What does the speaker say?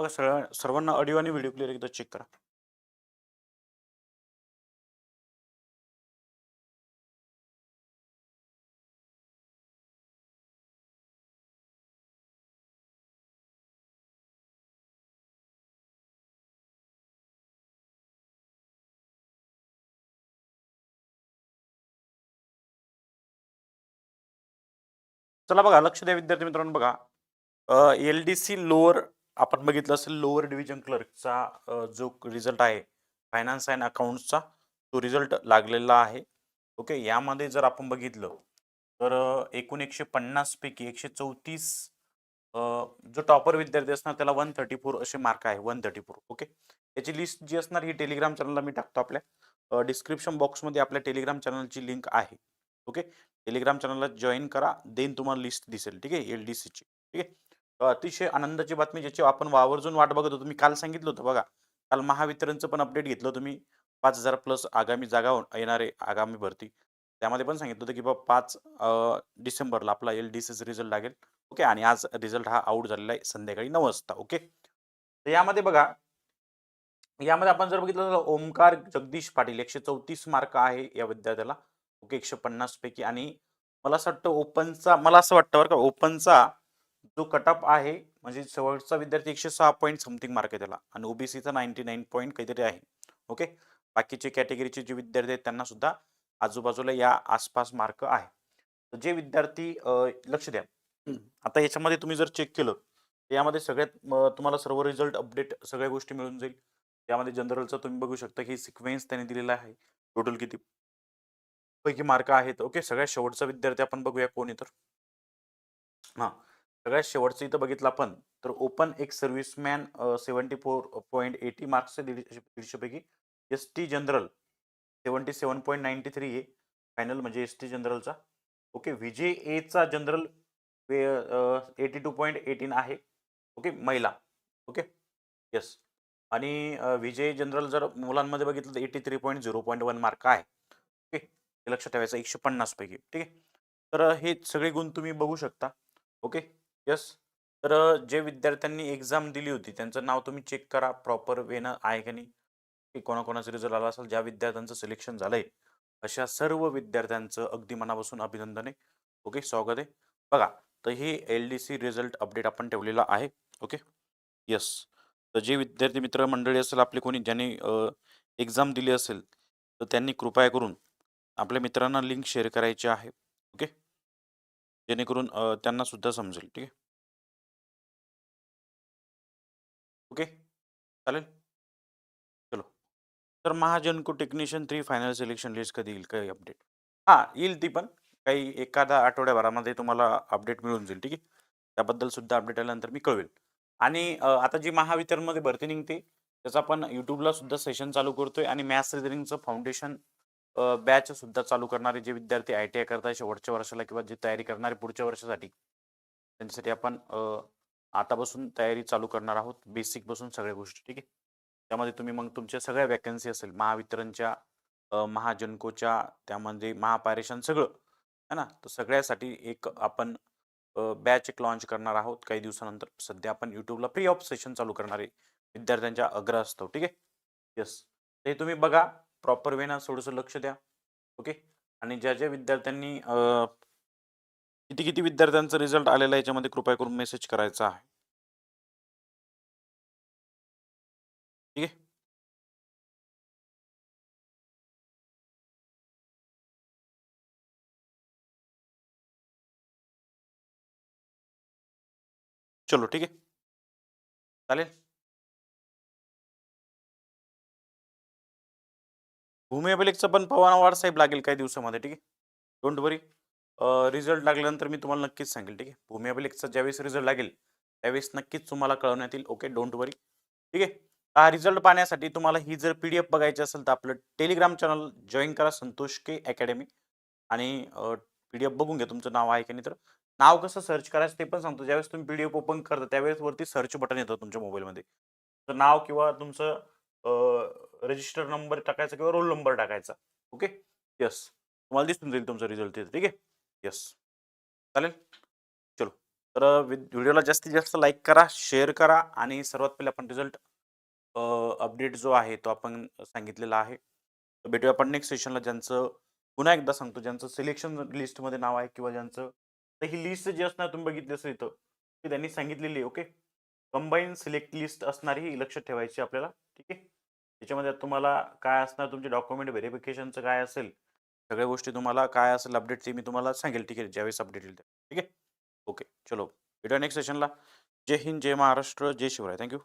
बघा सर्व सर्वांना ऑडिओ आणि व्हिडिओ क्लिअर एकदा चेक करा. चला बघा लक्ष द्या विद्यार्थी मित्रांनो बघा एल डी सी लोअर आपण बघितलं असेल लोअर डिव्हिजन क्लर्कचा जो रिझल्ट आहे फायनान्स अँड अकाउंट्सचा तो रिझल्ट लागलेला आहे. ओके यामध्ये जर आपण बघितलं तर एकूण एकशे पन्नासपैकी एकशे चौतीस जो टॉपर विद्यार्थी असणार त्याला वन थर्टी फोर असे मार्क आहे वन थर्टी फोर ओके याची लिस्ट जी असणार ही टेलिग्राम चॅनलला मी टाकतो आपल्या. डिस्क्रिप्शन बॉक्समध्ये आपल्या टेलिग्राम चॅनलची लिंक आहे. ओके टेलिग्राम चॅनलला जॉईन करा देन तुम्हाला लिस्ट दिसेल. ठीक आहे? एल डी सीची ठीक आहे? अतिशय आनंदाची बातमी ज्याची आपण वावरजून वाट बघत होतो. मी काल सांगितलं होतं बघा. काल महावितरणचं पण अपडेट घेतलं होतं मी. पाच हजार प्लस आगामी जागा येणारे आगामी भरती. त्यामध्ये पण सांगितलं होतं की बाबा पाच डिसेंबरला आपला एल डी सीचा रिझल्ट लागेल. ओके? आणि आज रिझल्ट हा आउट झालेला आहे संध्याकाळी नऊ वाजता. ओके? तर यामध्ये बघा. यामध्ये आपण जर बघितलं तर ओमकार जगदीश पाटील एकशे चौतीस मार्क आहे या विद्यार्थ्याला. ओके? एकशे पन्नास पैकी. आणि मला असं वाटतं ओपनचा मला असं वाटतं बरं का ओपनचा जो कटअप आहे म्हणजे शेवटचा विद्यार्थी एकशे सहा पॉईंट समथिंग मार्क आहे त्याला. आणि ओबीसीचा नाईन्टी नाईन पॉईंट काहीतरी आहे. ओके बाकीचे कॅटेगरीचे जे विद्यार्थी आहेत त्यांना सुद्धा आजूबाजूला या आसपास मार्क आहे. जे विद्यार्थी लक्ष द्या. आता याच्यामध्ये तुम्ही जर चेक केलं तर यामध्ये सगळ्यात तुम्हाला सर्व रिझल्ट अपडेट सगळ्या गोष्टी मिळून जाईल. त्यामध्ये जनरलचा तुम्ही बघू शकता की सिक्वेन्स त्यांनी दिलेला आहे. टोटल किती पैकी मार्क आहेत. ओके सगळ्यात शेवटचा विद्यार्थी आपण बघूया कोणी तर. हां. सगळ्यात शेवटचं इथं बघितलं आपण तर ओपन एक serviceman seventy four point eighty marks दीडशे दीडशेपैकी S T general seventy seven point ninety three आहे फायनल म्हणजे एस टी जनरलचा ओके विजे एचा general eighty two point eighteen आहे. ओके महिला. ओके येस आणि विजय जनरल जर मुलांमध्ये बघितलं तर eighty three point zero point one mark आहे. ओके हे लक्षात ठेवायचं एकशे पन्नास पैकी ठीक आहे? तर हे सगळे गुण तुम्ही बघू शकता. Okay yes. तर जे विद्यार्थ्यांनी एक्झाम दिली होती त्यांचं नाव तुम्ही चेक करा प्रॉपर वेनं आहे का नाही की कोणाकोणाचा रिझल्ट आला असेल ज्या विद्यार्थ्यांचं सिलेक्शन झालंय अशा सर्व विद्यार्थ्यांचं अगदी मनापासून अभिनंदन आहे. ओके स्वागत आहे. बघा तर हे L D C result update आपण ठेवलेला आहे. ओके? यस. तर जे विद्यार्थी मित्र मंडळी असेल आपले कोणी ज्यांनी एक्झाम दिली असेल तर त्यांनी कृपया करून आपल्या मित्रांना लिंक शेअर करायची आहे. ओके? जेणेकरून अ, त्यांना सुद्धा समजेल ठीक आहे? ओके. चालेल? चलो. तर Mahagenco technician three final selection list कधी येईल? काही अपडेट हां येईल ती पण. काही एखादा आठवड्याभरामध्ये तुम्हाला अपडेट मिळून जाईल ठीक आहे? त्याबद्दल सुद्धा अपडेट आल्यानंतर मी कळवेल. आणि अ, आता जी महावितरणमध्ये भरती निघते त्याचा आपण यूट्यूबला सुद्धा सेशन चालू करतोय आणि मॅथ्स रिजनिंगचं फाउंडेशन बॅच सुद्धा चालू करणारे जे विद्यार्थी आय टी आय करतात शेवटच्या वर्षाला किंवा जे तयारी करणारे पुढच्या वर्षासाठी त्यांच्यासाठी आपण आतापासून तयारी चालू करणार आहोत बेसिक बसून सगळ्या गोष्टी ठीक आहे? त्यामध्ये तुम्ही मग तुमच्या सगळ्या वॅकन्सी असेल महावितरणच्या महाजनकोच्या त्यामध्ये महापारेषण सगळं है ना? तर सगळ्यासाठी एक आपण बॅच एक लॉन्च करणार आहोत. काही दिवसानंतर सध्या आपण यूट्यूबला फ्री ऑफ सेशन चालू करणारे विद्यार्थ्यांच्या अग्र असतो ठीक आहे? येस ते तुम्ही बघा. प्रॉपर वेना थोडंसं लक्ष द्या. ओके आणि ज्या ज्या विद्यार्थ्यांनी किती किती विद्यार्थ्यांचा रिझल्ट आलेला आहे याच्यामध्ये कृपया करून मेसेज करायचा आहे. ठीक आहे? चलो ठीक आहे? चालेल? भूमी अभिलेखचं पण पवार साहेब लागेल काही दिवसामध्ये ठीक आहे? डोंट वरी रिझल्ट लागल्यानंतर मी तुम्हाला नक्कीच सांगेल ठीक आहे? भूमी अभिलेखचा ज्यावेळेस रिझल्ट लागेल त्यावेळेस नक्कीच तुम्हाला कळवण्यात येईल. ओके डोंट वरी ठीक आहे? हा रिझल्ट पाहण्यासाठी तुम्हाला ही जर पी डी एफ बघायची असेल तर आपलं टेलिग्राम चॅनल जॉईन करा संतोष के अकॅडमी आणि पी डी एफ बघून घ्या तुमचं नाव आहे की नाही तर. नाव कसं सर्च करायचं ते पण सांगतो. ज्यावेळेस तुम्ही पी डी एफ ओपन करता त्यावेळेस वरती सर्च बटन येतं तुमच्या मोबाईलमध्ये तर नाव किंवा तुमचं रजिस्टर नंबर टाकायचा किंवा रोल नंबर टाकायचा. ओके येस तुम्हाला दिसून जाईल तुमचा रिझल्ट तिथे. ठीक आहे? येस चालेल? चलो. तर व्हिडिओला जास्तीत जास्त लाईक करा शेअर करा आणि सर्वात पहिले आपण रिझल्ट अपडेट जो आहे तो आपण सांगितलेला आहे. भेटूया आपण नेक्स्ट सेशनला ज्यांचं पुन्हा एकदा सांगतो ज्यांचं सिलेक्शन लिस्टमध्ये नाव आहे किंवा ज्यांचं तर ही लिस्ट जी असणार तुम्ही बघितली असेल इथं ती त्यांनी सांगितलेली आहे. ओके कंबाईन सिलेक्ट लिस्ट असणारी ही लक्षात ठेवायची आपल्याला ठीक आहे? त्याच्यामध्ये तुम्हाला काय असणार तुमचे डॉक्युमेंट व्हेरिफिकेशनचं काय असेल सगळ्या गोष्टी तुम्हाला काय असेल अपडेट ते मी तुम्हाला सांगेल ठीक आहे? ज्यावेळेस अपडेट येईल ठीक आहे? ओके चलो भेटूया नेक्स्ट सेशनला जय हिंद जय महाराष्ट्र जय शिवराय. Thank you